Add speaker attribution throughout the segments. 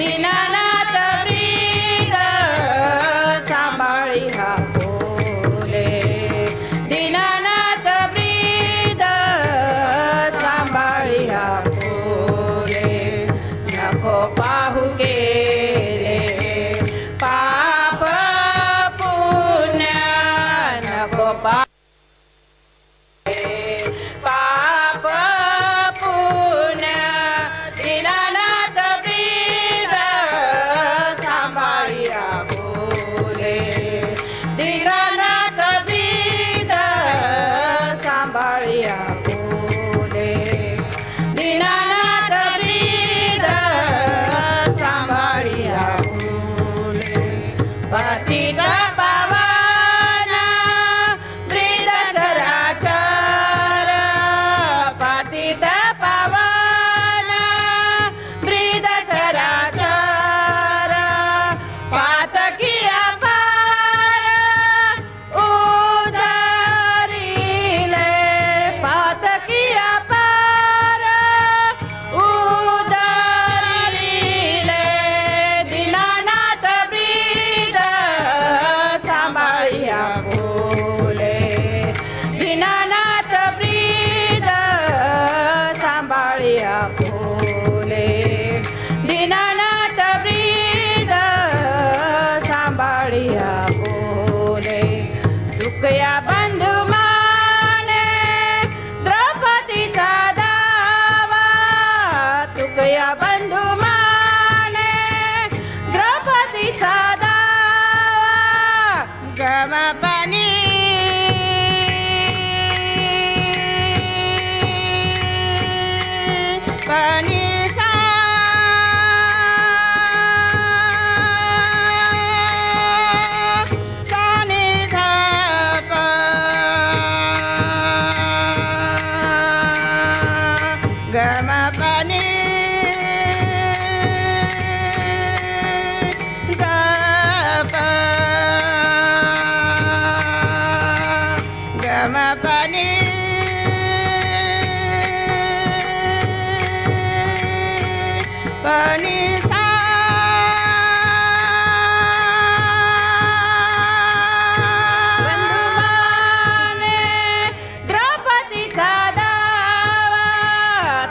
Speaker 1: You know. ಬಂಧು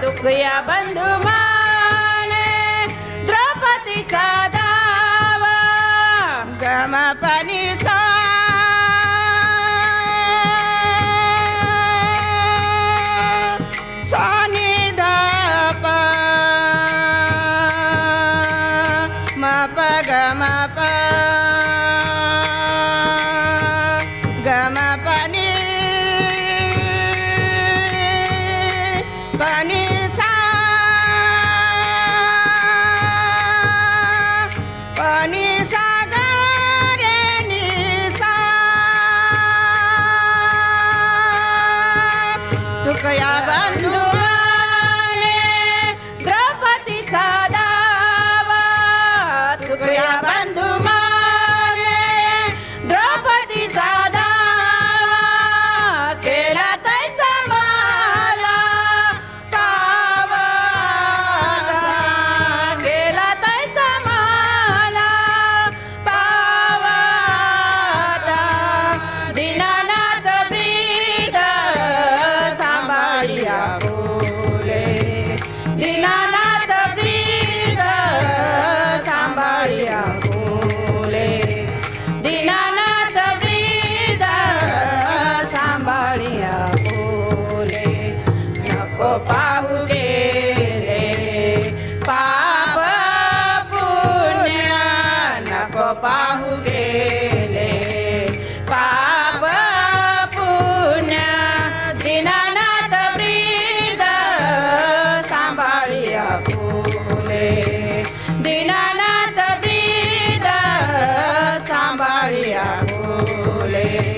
Speaker 1: దుఃఖయా బంధుమానే ద్రౌపది కాదావా
Speaker 2: గమ పని సా ಪ ಗಮ ಪ ಗಮ ಪನಿ ಪನಿ ಸಾ ಪನಿ ಸಾ.
Speaker 1: ತುಕಯ ಬಂದು दीनानाथ प्रीत सांभाळ्या बोले. दीनानाथ प्रीत सांभाळ्या बोले. नको बोले